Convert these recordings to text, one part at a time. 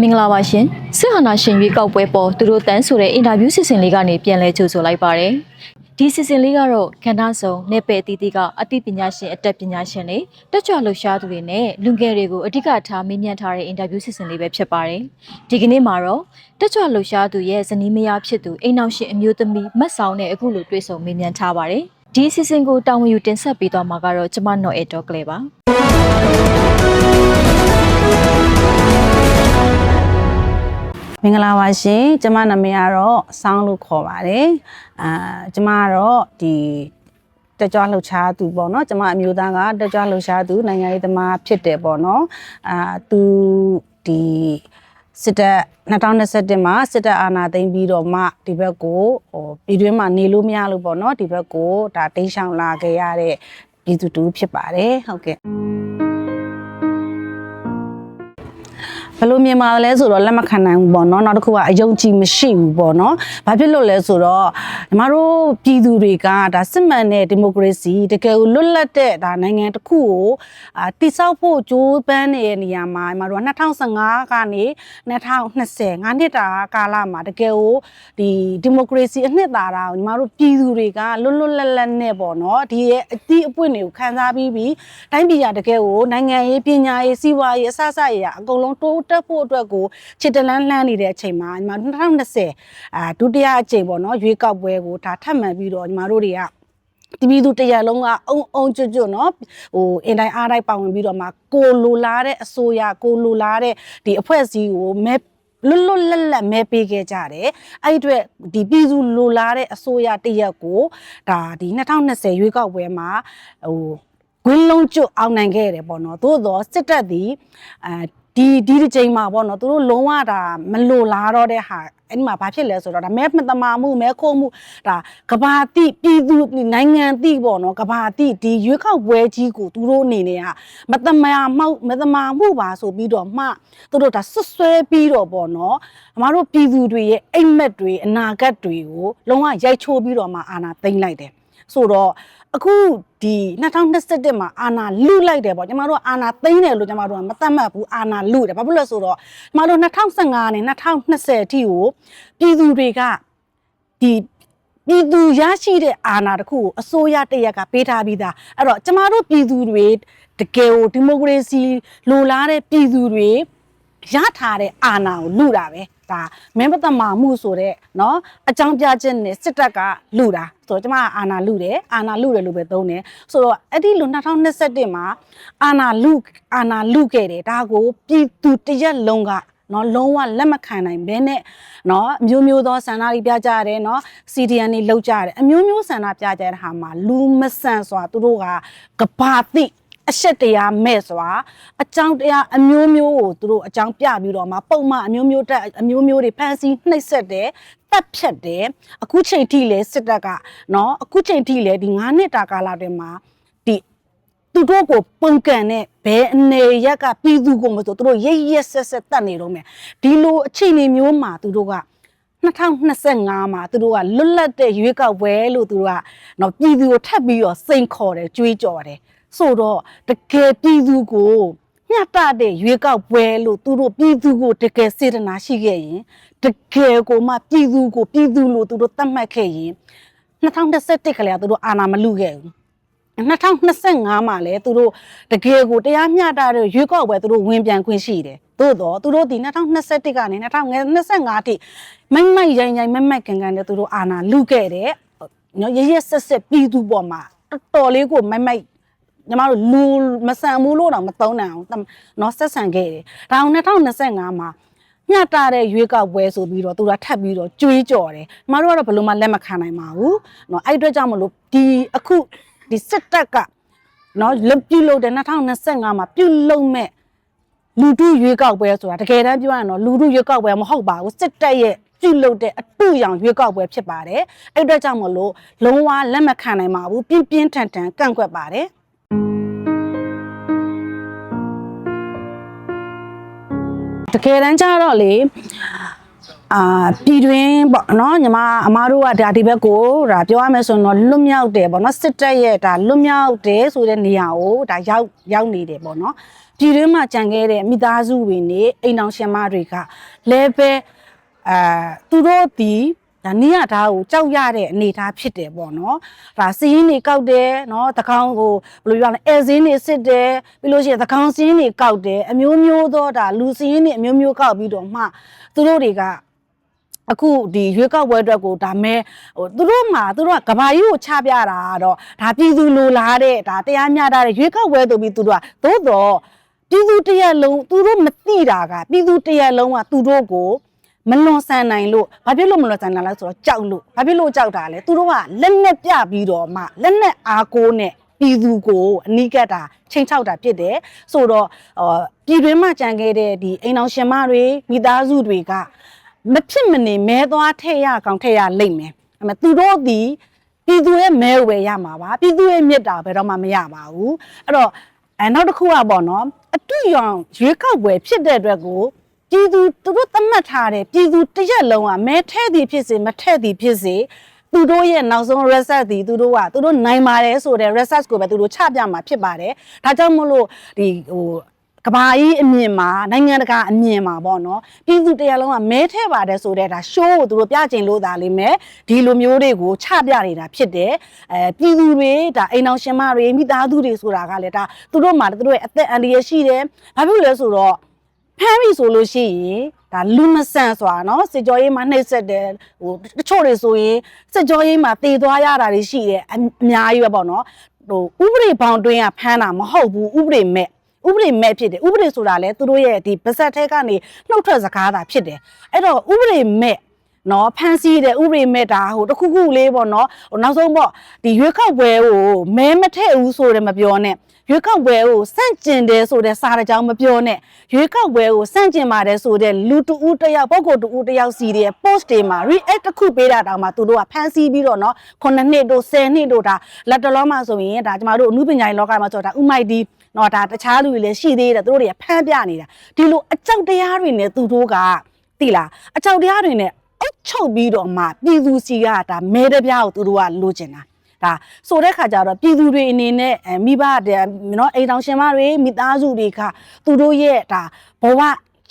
မင်္ဂလာပါရှင်စစ်ဟာနာရှင်ရွေးကောက်ပွဲပေါ်သူတို့တန်းဆိုတဲ့အင်တာဗျူးစီစဉ်လေးကနေပြန်လဲကြိုဆိုလိုက်ပါတယ်ဒီစီစဉ်လေးကတော့ခန္ဓာဆောင်နေပယ်အတီးတီးကအသိပညာရှင်အတတ်ပညာရှင်တွေတက်ကြွလှူရှားသူတွေနဲ့လူငယ်တွေကိုအဓိကထားမေးမြန်းထားတဲ့အင်တာဗျူးစီစဉ်လေးပဲဖြစ်ပါတယ်ဒီကနေ့မှာတော့တက်ကြွလှူရှားသူရဲ့ဇနီးမယားဖြစ်သူအိမ်နောက်ရှင်အမျိုးသမီးမတ်ဆောင်နဲ့အခုလိုတွေ့ဆုံမေးမြန်းထားပါတယ်ဒီစီစဉ်ကိုတာဝန်ယူတင်ဆက်ပေးသွားမှာကတော့ကျမနော်အေတော့ကလေးပါ မင်္ဂလာပါရှင်ကျမနာမည်ကတော့ဆောင်းလို့ခေါ်ပါတယ်အာကျမကတော့ဒီတက်ကြွလှုပ်ရှားသူပေါ့နော်ကျမအမျိုးသားကတက်ကြွလှုပ်ရှားသူနိုင်ငံရေးသမားဖြစ်တယ်ပေါ့နော်အာသူဒီစစ်တပ်2021မှာစစ်တပ်အာဏာသိမ်းပြီးတော့မှဒီဘက်ကိုဟိုပြည်တွင်းမှာနေလို့မရလို့ပေါ့နော်ဒီဘက်ကိုဒါတိမ်းရှောင်လာခဲ့ရတဲ့ပြည်သူတူဖြစ်ပါတယ်ဟုတ်ကဲ့ ဘယ်လိုမြင်ပါလဲဆိုတော့လက်မခံနိုင်ဘူးပေါ့နော်နောက်တစ်ခုကအယုံကြည်မရှိဘူးပေါ့နော်ဘာဖြစ်လို့လဲဆိုတော့ ညီမတို့ပြည်သူတွေကဒါစစ်မှန်တဲ့ဒီမိုကရေစီတကယ်ကိုလွတ်လပ်တဲ့ဒါနိုင်ငံတစ်ခုကိုအာတိဆောက်ဖို့ကြိုးပမ်းနေတဲ့နေရာမှာညီမတို့က2015ကနေ2020ငါးနှစ်တာကာလမှာတကယ်ကိုဒီဒီမိုကရေစီအနှစ်သာရကိုညီမတို့ပြည်သူတွေကလွတ်လွတ်လပ်လပ်နဲ့ပေါ့နော်ဒီရဲ့အတိအပွင့်တွေကိုခံစားပြီးပြီးတိုင်းပြည်ကတကယ်ကိုနိုင်ငံရေးပညာရေးစီးပွားရေးအစအစရေးအကုန်လုံးတိုးတက်ဖို့အတွက်ကိုခြေတလန်းလှမ်းနေတဲ့အချိန်မှာညီမတို့2020အာဒုတိယအကြိမ်ပေါ့နော်ရွေးကောက်ပွဲကိုဒါထပ်မှန်ပြီးတော့ညီမတို့တွေကတပီသူတရက်လုံးကအုံအုံကျွတ်ကျွတ်နော်ဟိုအင်တိုင်းအားတိုင်းပါဝင်ပြီးတော့မှကိုလိုလားတဲ့အစိုးရကိုလိုလားတဲ့ဒီအဖွဲ့အစည်းကိုမဲလွတ်လွတ်လပ်လပ်မဲပေးခဲ့ကြတယ်အဲ့အတွက်ဒီပြည်သူလိုလားတဲ့အစိုးရတရက်ကိုဒါဒီ2020ရွေးကောက်ပွဲမှာဟိုဂွင်းလုံးကျွတ်အောင်နိုင်ခဲ့ရတယ်ပေါ့နော်သို့သောစစ်တပ်သည်အဲ ဒီဒီဒီချိန်မှာပေါ့နော်သူတို့လုံးဝဒါမလိုလားတော့တဲ့ဟာအဲ့ဒီမှာဘာဖြစ်လဲဆိုတော့ဒါမဲမတမာမှုမဲခိုးမှုဒါကဘာတိပြည်သူနိုင်ငံတိပေါ့နော်ကဘာတိဒီရွေးကောက်ပွဲကြီးကိုသူတို့အနေနဲ့ကမတမာမှုမတမာမှုပါဆိုပြီးတော့မှသူတို့ဒါဆွဆွဲပြီးတော့ပေါ့နော်အမတို့ပြည်သူတွေရဲ့အိမ်မက်တွေအနာဂတ်တွေကိုလုံးဝရိုက်ချိုးပြီးတော့မှအာဏာသိမ်းလိုက်တယ် ဆိုတော့အခုဒီ2021မှာအာဏာလုလိုက်တယ်ပေါ့ကျမတို့ကအာဏာသိမ်းတယ်လို့ကျမတို့ကမသတ်မှတ်ဘူးအာဏာလုတယ်ဘာဖြစ်လို့လဲဆိုတော့ကျမတို့2015နဲ့2020အထိကိုပြည်သူတွေကဒီပြည်သူရရှိတဲ့အာဏာတစ်ခုကိုအစိုးရတရက်ကပေးထားပြီးသားအဲ့တော့ကျမတို့ပြည်သူတွေတကယ်ကိုဒီမိုကရေစီလိုလားတဲ့ပြည်သူတွေရထားတဲ့အာဏာကိုလုတာပဲ ဒါမင်းပသမမှုဆိုတဲ့เนาะအကြောင်းပြချက်နဲ့စစ်တပ်ကလုတာဆိုတော့ကျမကအာဏာလုတယ်အာဏာလုတယ်လို့ပဲသုံးတယ်ဆိုတော့အဲ့ဒီလို2021မှာအာဏာလုအာဏာလုခဲ့တယ်ဒါကိုပြည်သူတရက်လုံးကနော်လုံးဝလက်မခံနိုင်ဘဲနဲ့နော်အမျိုးမျိုးသောဆန္ဒတွေပြကြရတယ်နော် CDN တွေလောက်ကြရတယ်အမျိုးမျိုးဆန္ဒပြကြတဲ့ဟာမှာလူမဆန်စွာသူတို့ကကဘာတိ အရှက်တရားမဲ့စွာအကြောင်းတရားအမျိုးမျိုးကိုသူတို့အကြောင်းပြပြီးတော့မှပုံမှန်အမျိုးမျိုးတက်အမျိုးမျိုးတွေဖန်ဆီးနှိပ်စက်တယ်တပ်ဖြတ်တယ်အခုချိန်ထိလဲစစ်တပ်ကနော်အခုချိန်ထိလဲဒီ9နှစ်တာကာလတွင်မှာဒီသူတို့ကိုပုံကန်တဲ့ဘဲအနေရက်ကပြည်သူကိုမဆိုသူတို့ရိတ်ရက်ဆက်ဆက်တတ်နေတော့မယ်ဒီလိုအခြေအနေမျိုးမှာသူတို့က2025မှာသူတို့ကလွတ်လပ်တဲ့ရွေးကောက်ပွဲလို့သူတို့ကနော်ပြည်သူကိုထပ်ပြီးတော့စိန်ခေါ်တယ်ကြွေးကြော်တယ် ဆိုတော့တကယ်ပြည်သူကိုညှတတဲ့ရွေးကောက်ပွဲလို့သူတို့ပြည်သူကိုတကယ်စေတနာရှိခဲ့ရင်တကယ်ကိုမှပြည်သူကိုပြည်သူလို့သူတို့သတ်မှတ်ခဲ့ရင်2021ခလေကသူတို့အာဏာမလုခဲ့ဘူး2025မှာလဲသူတို့တကယ်ကိုတရားမျှတတဲ့ရွေးကောက်ပွဲသူတို့ဝင်ပြန်ခွင့်ရှိတယ်။သို့တော့သူတို့ဒီ2021ကနေ2025အထိမိုက်မိုက်ရိုင်းရိုင်းမက်မက်ကန်ကန်နဲ့သူတို့အာဏာလုခဲ့တယ်။နော်ရရဆက်ဆက်ပြည်သူပေါ်မှာတော်တော်လေးကိုမိုက်မိုက် ညီမတို့လူမဆန်ဘူးလို့တော့မသုံးနိုင်အောင်နော်ဆက်ဆံခဲ့တယ်။ဒါအောင်2025မှာညတာတဲ့ရွေးကောက်ပွဲဆိုပြီးတော့သူကထပ်ပြီးတော့ကြွေးကြော်တယ်။ညီမတို့ကတော့ဘယ်လိုမှလက်မခံနိုင်ပါဘူး။နော်အဲ့အတွက်ကြောင့်မလို့ဒီအခုဒီစစ်တပ်ကနော်ပြုလုပ်တဲ့2025မှာပြုလုပ်မဲ့လူတုရွေးကောက်ပွဲဆိုတာတကယ်တမ်းပြောရရင်တော့လူတုရွေးကောက်ပွဲမဟုတ်ပါဘူးစစ်တပ်ရဲ့ပြုလုပ်တဲ့အတူရောင်ရွေးကောက်ပွဲဖြစ်ပါတယ်အဲ့အတွက်ကြောင့်မလို့လုံးဝလက်မခံနိုင်ပါဘူးပြင်းပြင်းထန်ထန်ကန့်ကွက်ပါတယ် တကယ်တမ်းကျတော့လေအာပြည်တွင်းပေါ့နော်ညီမအမားတို့ကဒါဒီဘက်ကိုဒါပြောရမယ်ဆိုရင်တော့လွတ်မြောက်တယ်ပေါ့နော်စစ်တပ်ရဲ့ဒါလွတ်မြောက်တယ်ဆိုတဲ့နေရာကိုဒါရောက်ရောက်နေတယ်ပေါ့နော်ပြည်တွင်းမှာကြံခဲ့တဲ့မိသားစုဝင်တွေအိမ်အောင်ရှင်မတွေကလဲပဲအာသူတို့ဒီ ဒါနေရတာကိုကြောက်ရတဲ့အနေအထားဖြစ်တယ်ပေါ့နော်ဒါစီးရင်တွေကောက်တယ်နော်တကောင်းကိုဘယ်လိုပြောလဲအဲစင်းတွေစစ်တယ်ပြီးလို့ရှိရင်တကောင်းစင်းတွေကောက်တယ်အမျိုးမျိုးသောဒါလူစီးရင်တွေအမျိုးမျိုးကောက်ပြီးတော့မှသူတို့တွေကအခုဒီရွေးကောက်ပွဲအတွက်ကိုဒါမဲဟိုသူတို့မှာသူတို့ကကဘာကြီးကိုချပြတာကတော့ဒါပြည်သူလိုလားတဲ့ဒါတရားမျှတတဲ့ရွေးကောက်ပွဲဆိုပြီးသူတို့ကသို့တော့ပြည်သူတရက်လုံးသူတို့မသိတာကပြည်သူတရက်လုံးကသူတို့ကို မလွန်ဆန်နိုင်လို့ဘာဖြစ်လို့မလွန်ဆန်နိုင်လဲဆိုတော့ကြောက်လို့ဘာဖြစ်လို့ကြောက်တာလဲသူတို့ကလက်နဲ့ပြပြီးတော့မှလက်နဲ့အားကိုးနဲ့ပြည်သူကိုအနိကတ်တာချိန်ချောက်တာဖြစ်တယ်ဆိုတော့အော်ပြည်တွင်းမှာကြံခဲ့တဲ့ဒီအိမ်အောင်ရှင်မတွေမိသားစုတွေကမဖြစ်မနေမဲသွားထည့်ရကောင်ထည့်ရလိမ့်မယ်။အမေသူတို့ဒီပြည်သူရဲ့မဲဝယ်ရမှာပါပြည်သူရဲ့မြစ်တာဘယ်တော့မှမရပါဘူး။အဲ့တော့အဲနောက်တစ်ခုကပေါ့နော်အတူရောင်ရွေးကောက်ပွဲဖြစ်တဲ့အတွက်ကို ပြည်သူသူတို့သတ်မှတ်ထားတဲ့ပြည်သူတစ်ရက်လုံးကမဲထဲ့သည်ဖြစ်စေမထဲ့သည်ဖြစ်စေသူတို့ရဲ့နောက်ဆုံး research ဒီသူတို့ကသူတို့နိုင်ပါတယ်ဆိုတဲ့ research ကိုပဲသူတို့ချပြမှာဖြစ်ပါတယ်။ဒါကြောင့်မို့လို့ဒီဟိုကဘာကြီးအမြင်မှာနိုင်ငံတကာအမြင်မှာပေါ့နော်ပြည်သူတရားလုံးကမဲထဲပါတယ်ဆိုတဲ့ဒါ show ကိုသူတို့ပြချင်လို့ဒါလေးမဲ့ဒီလိုမျိုးတွေကိုချပြနေတာဖြစ်တယ်အဲပြည်သူတွေဒါအိမ်အောင်ရှင်မတွေမိသားစုတွေဆိုတာကလည်းဒါသူတို့မှာသူတို့ရဲ့အသက်အန္တရာယ်ရှိတယ်ဘာဖြစ်လို့လဲဆိုတော့ ဖမ်းပြီဆိုလို့ရှိရင်ဒါလူမဆန်ဆိုတာနော်စစ်ကြောရေးမှာနှိပ်စက်တယ်ဟိုတချို့တွေဆိုရင်စစ်ကြောရေးမှာတည်သွားရတာတွေရှိတယ်အများကြီးပဲပေါ့နော်ဟိုဥပဒေဘောင်တွင်းကဖမ်းတာမဟုတ်ဘူးဥပဒေမဲ့ဥပဒေမဲ့ဖြစ်တယ်ဥပဒေဆိုတာလဲသူတို့ရဲ့ဒီပါဇက်ထဲကနေနှုတ်ထွက်စကားတာဖြစ်တယ်အဲ့တော့ဥပဒေမဲ့ နော်ဖန်စီတဲ့ဥပဒေမဲ့ဒါဟိုတစ်ခုခုလေးပေါ့နော်ဟိုနောက်ဆုံးပေါ့ဒီရွေးကောက်ပွဲကိုမဲမထည့်ဘူးဆိုတယ်မပြောနဲ့ရွေးကောက်ပွဲကိုစန့်ကျင်တယ်ဆိုတဲ့စာတကြောင်မပြောနဲ့ရွေးကောက်ပွဲကိုစန့်ကျင်ပါတယ်ဆိုတဲ့လူတူဦးတစ်ယောက်ပုဂ္ဂိုလ်တူဦးတစ်ယောက်စီတဲ့ post တွေမှာ react တစ်ခုပေးတာတောင်မှသူတို့ကဖန်စီပြီးတော့နော်9နှစ်တို့10နှစ်တို့ဒါလက်တလောမှာဆိုရင်ဒါကျမတို့အမှုပညာရေးလောကမှာဆိုတော့ဒါဥမိုက်ဒီနော်ဒါတခြားလူတွေလည်းရှိသေးတယ်သူတို့တွေကဖမ်းပြနေတာဒီလိုအကြောက်တရားတွေနဲ့သူတို့ကတိလားအကြောက်တရားတွေနဲ့ အုပ်ချုပ်ပြီးတော့မှပြည်သူစီကဒါမဲတပြားကိုသူတို့ကလိုချင်တာဒါဆိုတဲ့ခါကျတော့ပြည်သူတွေအနေနဲ့အဲမိဘတဲ့နော်အိမ်တော်ရှင်မတွေမိသားစုတွေကသူတို့ရဲ့ဒါဘဝ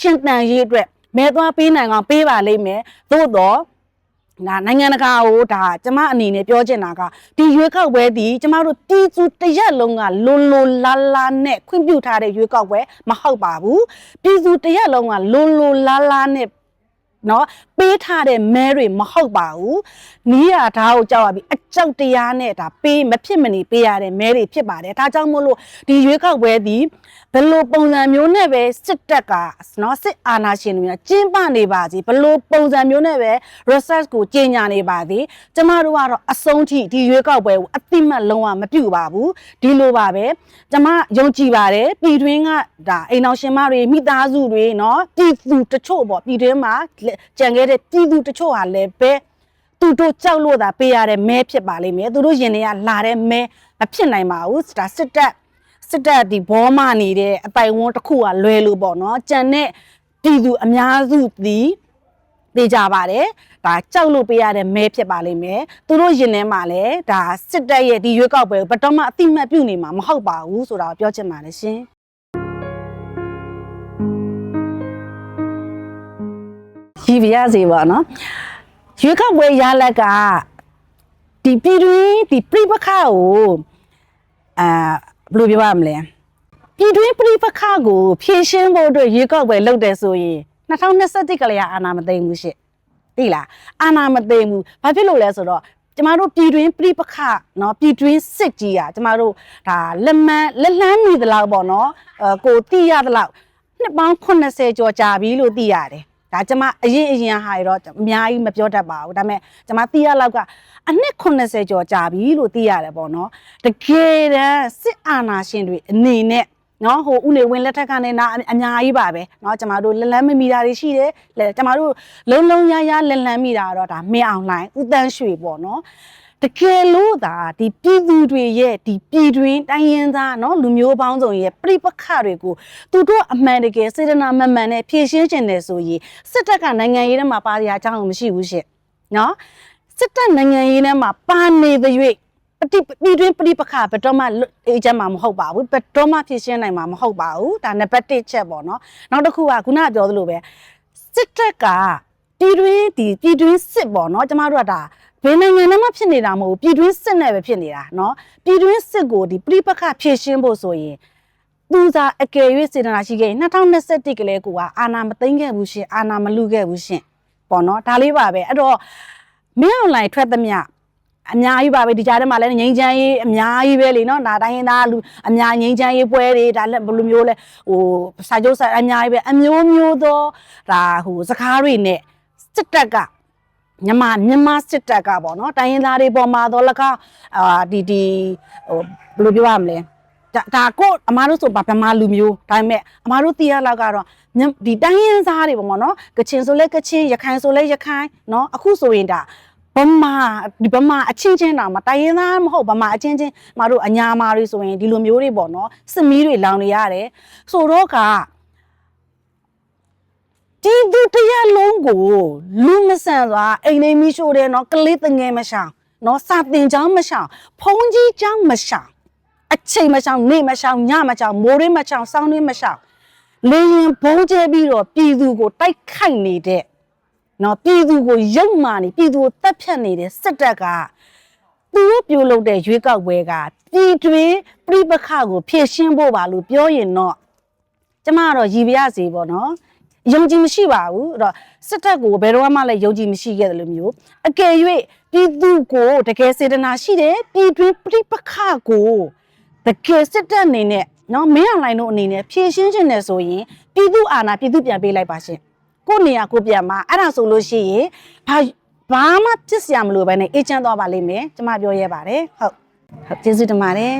ရှင်းတန်ရေးအတွက်မဲသွားပေးနိုင်အောင်ပေးပါလိမ့်မယ်သို့တော့ဒါနိုင်ငံတကာကိုဒါကျမအနေနဲ့ပြောချင်တာကဒီရွေးကောက်ပွဲဒီကျမတို့တီးသူတစ်ရက်လုံးကလွန်လွန်လာလာနဲ့ခွင့်ပြုထားတဲ့ရွေးကောက်ပွဲမဟုတ်ပါဘူးပြည်သူတစ်ရက်လုံးကလွန်လွန်လာလာနဲ့ နော်ပေးထားတဲ့မဲတွေမဟုတ်ပါဘူးနီးရဓာတ်ကိုကြောက်ရပြီးအကြောက်တရားနဲ့ဒါပေးမဖြစ်မနေပေးရတဲ့မဲတွေဖြစ်ပါတယ်ဒါကြောင့်မို့လို့ဒီရွေးကောက်ပွဲဒီဘယ်လိုပုံစံမျိုးနဲ့ပဲစစ်တပ်ကနော်စစ်အာဏာရှင်တွေကကျင်းပနေပါစီဘယ်လိုပုံစံမျိုးနဲ့ပဲ research ကိုကြီးညာနေပါသည်ကျမတို့ကတော့အဆုံးထိဒီရွေးကောက်ပွဲကိုအတိမတ်လုံးဝမပြုတ်ပါဘူးဒီလိုပါပဲကျမယုံကြည်ပါတယ်ပြည်တွင်းကဒါအိမ်အောင်ရှင်မတွေမိသားစုတွေနော်ပြည်သူတချို့ပေါ့ပြည်တွင်းမှာကြံခဲ့တဲ့ပြည်သူတချို့ဟာလည်းပဲသူတို့ကြောက်လို့သာပေးရတဲ့မဲဖြစ်ပါလိမ့်မယ်သူတို့ရင်တွေကလာတဲ့မဲမဖြစ်နိုင်ပါဘူးဒါစစ်တပ်စစ်တပ်ဒီဘောမနေတဲ့အပိုင်ဝန်းတစ်ခုကလွဲလို့ပေါ့နော်ကြံတဲ့ပြည်သူအများစုသည်သိကြပါတယ်ဒါကြောက်လို့ပေးရတဲ့မဲဖြစ်ပါလိမ့်မယ်သူတို့ရင်ထဲမှာလည်းဒါစစ်တပ်ရဲ့ဒီရွေးကောက်ပွဲကိုဘယ်တော့မှအတိမတ်ပြုနေမှာမဟုတ်ပါဘူးဆိုတာကိုပြောချင်ပါတယ်ရှင် ည်ပြရစီပါနော် ရွေးကောက်ပွဲရလက်ကဒီပြည်တွင်းဒီပြိပခါကိုအာဘယ်လိုပြောရမလဲပြည်တွင်းပြိပခါကိုဖြည့်ရှင်းဖို့အတွက်ရွေးကောက်ပွဲလုပ်တယ်ဆိုရင်2021ကလေးကအာဏာမသိမ်းဘူးရှင့်သိလားအာဏာမသိမ်းဘူးဘာဖြစ်လို့လဲဆိုတော့ကျမတို့ပြည်တွင်းပြိပခเนาะပြည်တွင်းစစ်ကြီးอ่ะကျမတို့ဒါလက်မန်းလက်လန်းမိသလောက်ပေါ့เนาะအဲကိုတိရသလောက်နှစ်ပေါင်း80ကျော်ကြာပြီလို့သိရတယ် ဒါကျမအရင်အရင်ဟာရတော့အများကြီးမပြောတတ်ပါဘူးဒါပေမဲ့ကျမသိရလောက်ကအနှစ်80ကျော်ကြာပြီလို့သိရတယ်ပေါ့နော်တကယ်တမ်းစစ်အာဏာရှင်တွေအနေနဲ့နော်ဟိုဥနေဝင်လက်ထက်ကနေနာအများကြီးပါပဲနော်ကျမတို့လက်လန်းမမိတာတွေရှိတယ်ကျမတို့လုံးလုံးရရလက်လန်းမိတာတော့ဒါမင်းအောင်လှိုင်ဥတန်းရွှေပေါ့နော် တကယ်လို့သာဒီပြည်သူတွေရဲ့ဒီပြည်တွင်းတိုင်းရင်းသားเนาะလူမျိုးပေါင်းစုံရဲ့ပြိပခတွေကိုသူတို့အမှန်တကယ်စေတနာမှန်မှန်နဲ့ဖြည့်ရှင်းခြင်းတယ်ဆိုရင်စစ်တပ်ကနိုင်ငံရေးထဲမှာပါရအကြောင်းမရှိဘူးရှင့်เนาะစစ်တပ်နိုင်ငံရေးထဲမှာပါနေတဲ့၍ပတိပြည်တွင်းပြိပခဘယ်တော့မှအေဂျင့်မှာမဟုတ်ပါဘူးဘယ်တော့မှဖြည့်ရှင်းနိုင်မှာမဟုတ်ပါဘူးဒါနံပါတ်1ချက်ပေါ့เนาะနောက်တစ်ခုကခုနကပြောသလိုပဲစစ်တပ်ကပြည်တွင်းဒီပြည်တွင်းစစ်ပေါ့เนาะကျမတို့ကဒါ ဘယ်နိုင်ငံနဲ့မှဖြစ်နေတာမဟုတ်ဘူးပြည်တွင်းစစ်နဲ့ပဲဖြစ်နေတာเนาะပြည်တွင်းစစ်ကိုဒီပြိပခဖြည့်ရှင်းဖို့ဆိုရင်သူသာအကယ်၍စေတနာရှိခဲ့ရင်2021ကလေးကအာနာမသိမ့်ခဲ့ဘူးရှင်အာနာမလူခဲ့ဘူးရှင်ပေါ့เนาะဒါလေးပါပဲအဲ့တော့မင်းအွန်လိုင်းထွက်သမျှအများကြီးပါပဲဒီကြားထဲမှာလည်းငိမ့်ချမ်းရေးအများကြီးပဲလေနော်ဒါတိုင်းရင်းသားလူအများငိမ့်ချမ်းရေးပွဲတွေဒါလည်းဘယ်လိုမျိုးလဲဟိုစာချုပ်စာအများကြီးပဲအမျိုးမျိုးသောဒါဟိုစကားတွေနဲ့စစ်တပ်က မြန်မာမြန်မာစစ်တပ်ကပေါ့နော်တိုင်းရင်းသားတွေပေါ်မှာတော့လကောက်အာဒီဒီဟိုဘယ်လိုပြောရမလဲဒါဒါကိုအမားတို့ဆိုဗမာလူမျိုးဒါပေမဲ့အမားတို့တီးရလောက်ကတော့မြန်ဒီတိုင်းရင်းသားတွေပေါ့နော်ကချင်ဆိုလဲကချင်ရခိုင်ဆိုလဲရခိုင်နော်အခုဆိုရင်ဒါဗမာဒီဗမာအချင်းချင်းတာမတိုင်းရင်းသားမဟုတ်ဗမာအချင်းချင်းမတို့အညာမာတွေဆိုရင်ဒီလိုမျိုးတွေပေါ့နော်စစ်မီးတွေလောင်နေရတယ်ဆိုတော့က ဒီသူတရက်လုံးကိုလူမဆန်စွာအိမ်နေမီရှို့တယ်နော်ကလေးတငယ်မရှောင်နော်စာတင်ချောင်းမရှောင်ဖုံးကြီးချောင်းမရှောင်အချိန်မရှောင်နေမရှောင်ညမရှောင်မိုးရင်းမရှောင်စောင်းရင်းမရှောင်လေရင်ဘုံကျဲပြီးတော့ပြည်သူကိုတိုက်ခိုက်နေတဲ့နော်ပြည်သူကိုရုပ်မာနေပြည်သူကိုတပ်ဖြတ်နေတဲ့စစ်တပ်ကသူတို့ပြုလုပ်တဲ့ရွေးကောက်ပွဲကပြည်တွင်းပြိပခကိုဖြည့်ရှင်းဖို့ပါလို့ပြောရင်တော့ကျမကတော့ရည်ပြရစီပေါ့နော် ယုံကြည်မရှိပါဘူးအဲ့တော့စစ်တပ်ကိုဘယ်တော့မှလည်းယုံကြည်မရှိခဲ့တယ်လို့မျိုးအကယ်၍ပြည်သူကိုတကယ်စေတနာရှိတယ်ပြည်တွင်းပြိပခကိုတကယ်စစ်တပ်အနေနဲ့နော်မင်းအောင်လိုင်းတို့အနေနဲ့ဖြည့်ရှင်းခြင်းနဲ့ဆိုရင်ပြည်သူအာဏာပြည်သူပြန်ပေးလိုက်ပါရှင်ကိုယ့်နေရာကိုပြန်မှာအဲ့ဒါဆိုလို့ရှိရင်ဘာဘာမှဖြစ်စရာမလိုပဲနဲ့အေးချမ်းသွားပါလိမ့်မယ်ကျမပြောရဲပါတယ်ဟုတ်ဟုတ်ကျေးဇူးတင်ပါတယ်